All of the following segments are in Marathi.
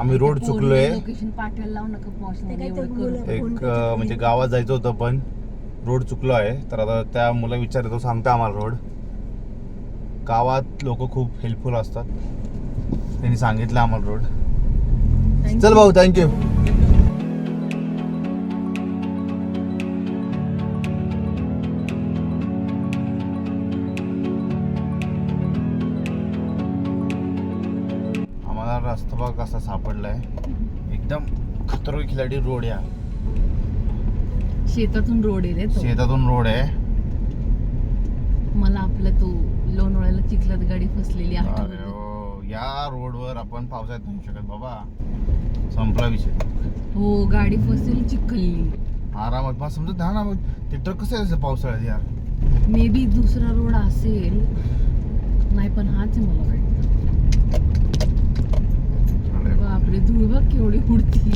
आम्ही रोड चुकलोय. लोकेशन पाठवायला लावू नका पोहोचणार एवढं करू. एक अं, म्हणजे गावात जायचं होतं पण रोड चुकलो आहे. तर आता त्या मुला विचारतो सांगता आम्हाला रोड. गावात लोक खूप हेल्पफुल असतात. त्यांनी सांगितलं आम्हाला रोड. चल भाऊ थँक्यू रस्ता बघ कसा सापडलाय. एकदम खतरो खिलाडी रोड या. शेतातून रोड आहे रे तो. शेतातून रोड आहे. मला आपलं तो लोणावळ्याला चिखलात गाडी फसलेली अरे हो, या रोडवर आपण पावसाळ्यात नाही शकत बाबा. संपला विषय. हो गाडी फसलेली चिखलली. आरामात मला समजत नाही ना मग ते ट्रक कसं यायचं पावसाळ्यात यार? मे बी दुसरा रोड असेल. नाही पण हाच आहे मला वाटतं अरे बापरे केवढी उडती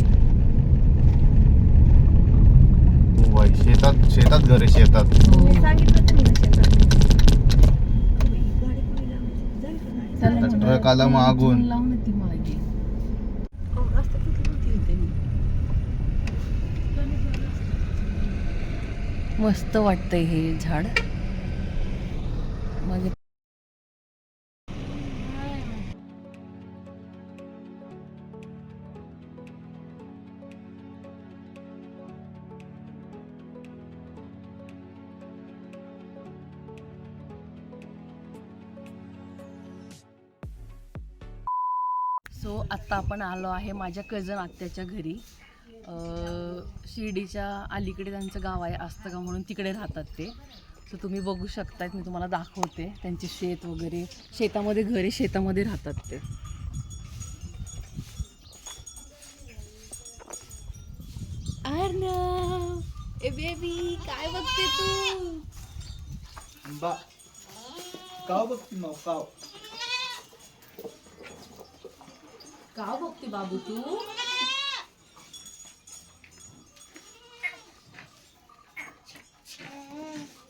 शेतात शेतात घर आहे शेतात. हो. ट्रक आला मागून. मस्त वाटतंय हे झाड. माझे सो आत्ता आपण आलो आहे माझ्या कझन आत्याच्या घरी. अं, शिर्डीच्या अलीकडे त्यांचं गाव आहे आस्तगाव म्हणून तिकडे राहतात ते. सो तुम्ही बघू शकतायत मी तुम्हाला दाखवते त्यांचे शेत वगैरे. शेतामध्ये घर शेतामध्ये राहतात ते. अर्णव ए बेबी काय बघते तू? बा काव बघती माव काव. का बघते बाबू तू?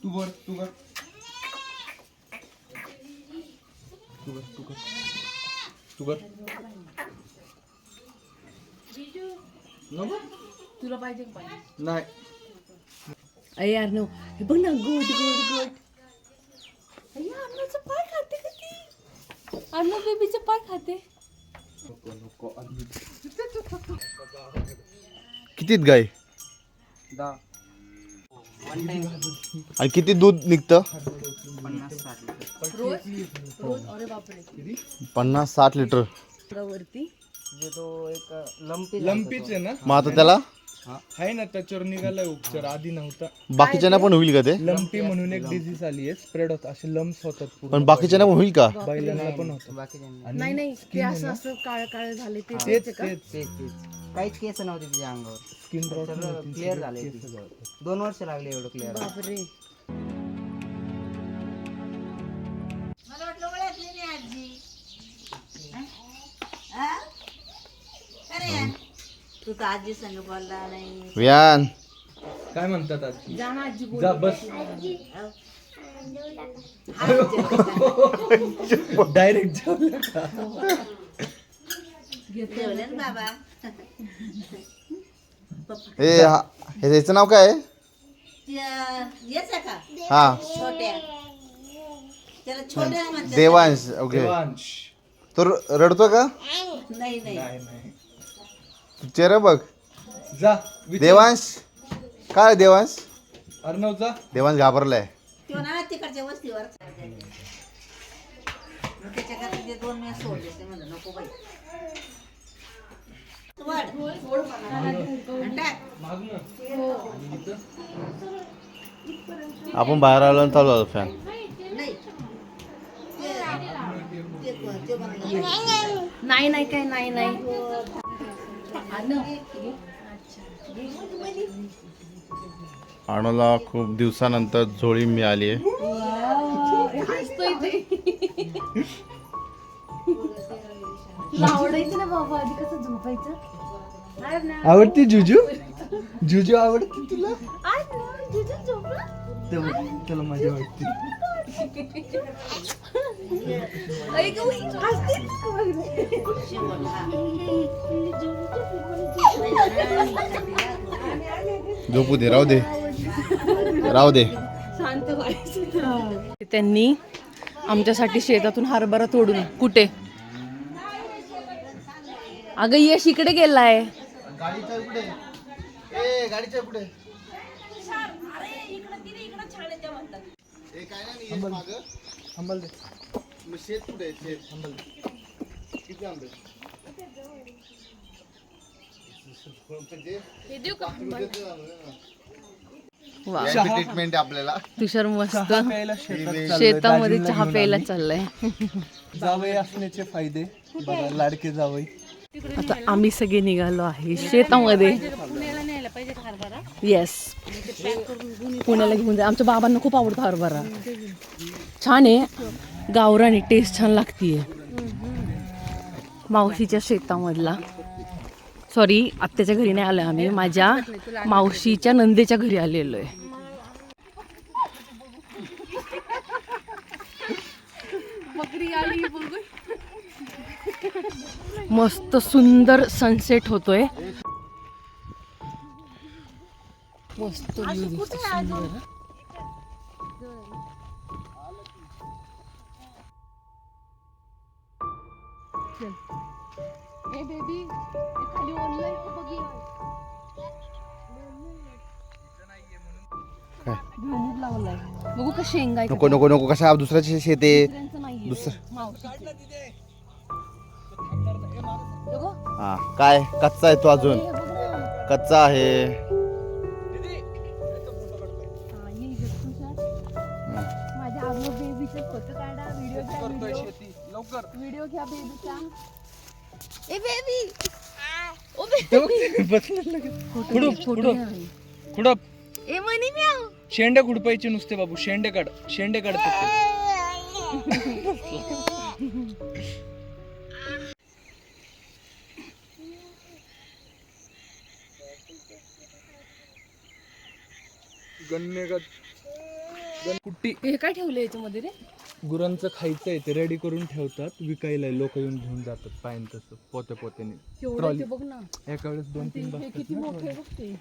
तू बर तू कर तू कर तू कर तू कर नको तुला पाहिजे नाही. अरे अर्णव हे बघ ना गोट गोट अय्या, अर्णवचं पाय खाते का ती? बेबीचं पाय खाते. कितीत गाय? दा आणि किती दूध निघतं? पन्नास साठ लिटर. वरती जे तो एक लंपी लंपीच आहे ना? मग आता त्याला? आहे ना त्याच्यावर निघालाय उपचार. आधी नव्हता. बाकीच्यांना पण होईल का ते? लंपी म्हणून एक डिझीज आली आहे. स्प्रेड होत असे लम्स होतात पूर्ण पण बाकीच्यांना पण होईल का? बैलांना पण होतं आणि नाही नाही ते असं असं काळ काळ झाले ते तेच तेच का? तेच. तेच तेच. काहीच केस नव्हते तिच्या अंगावर. स्किन रॉट सगळं क्लिअर झाले दोन वर्ष लागले एवढं क्लिअर बापरे. तर आजी संग बोलला नाही. व्यान. काय म्हणतात आजी? जा ना आजी बोल. जा बस डायरेक्ट जेवलं का? जेवले ना बाबा. ए हा हे त्याचं नाव काय? आहे येच का? हा. छोट्या. त्याला छोट्या म्हणतात देवांश ओके. देवांश. तो र- रडतो का? नाही नाही. नाही नाही. तू चेहरा बघ जा विचार. देवांश काय देवांश अर्णव जा देवांश घाबरलाय तेव्हा ना तिकडच्या वस्तीवर मग त्याच्या घरात ते दोन वेळा सोडले ते म्हणलं नको बाई वाढ आणि टाक. माग ना आपण बाहेर आलो आणि चालू आलो फॅन नाही ते- ते- ते बनवलं. नाही नाही काय नाही नाही आणूला खूप दिवसानंतर झोळी मिळाली आहे. आवडायचं ना बाबा? आधी कसं झोपायचं? आवडती जुजू? जुजू आवडते तुला? आवडते शेवट, हा. झोपू दे राहू दे. राहू दे. त्यांनी आमच्यासाठी शेतातून हरभरा तोडून कुठे? अगं यश इकडे गेलाय. गाडीच्या मागं. शेत कुठे आहे? शेत? किती आंबे? वा. ट्रीटमेंट आपल्याला. तुषार मस्त. प्यायला शेतात शेतामध्ये चहा प्यायला चाललाय. जावई असण्याचे फायदे. बघा लाडके जावई. आता आम्ही सगळे निघालो आहे शेतामध्ये. येस पुण्याला घेऊन जा. आमच्या बाबांना खूप आवडतो हरभरा. छान आहे. गावरानी टेस्ट छान लागतीये. मावशीच्या शेतामधला. सॉरी आत्याच्या घरी नाही आलो आम्ही. माझ्या मावशीच्या नंदेच्या घरी आलेलो आहे. मस्त सुंदर सनसेट होतोय. मस्त view दिसतो सुंदर. भुईमूग लावलाय. बघू का शेंगा आहे का नको नको नको कशा दुसऱ्याचे शेत आहे. दुसरं मावशीचं. बघू. हा काय कच्चा आहे तो अजून हे बघ ना. कच्चा आहे बेबीचे फोटो काढा व्हिडिओ घ्या व्हिडिओ. लवकर. व्हिडिओ घ्या बेबीचा ए बेबी. ओ बेबी. खुडप ए मनी म्याव. शेंडे खुडपायचे नुसते बाबू शेंडे काढ शेंडे काढतात गन्ने का गण कुट्टी हे काय ठेवलं याच्यामध्ये रे? गुरांचं खायचं आहे ते रेडी करून ठेवतात. विकायला लोक येऊन घेऊन जातात पाहिजे तसं पोते पोत्याने. ते बघ ना. एका वेळेस दोन तीन हे किती मोठे बघ ते.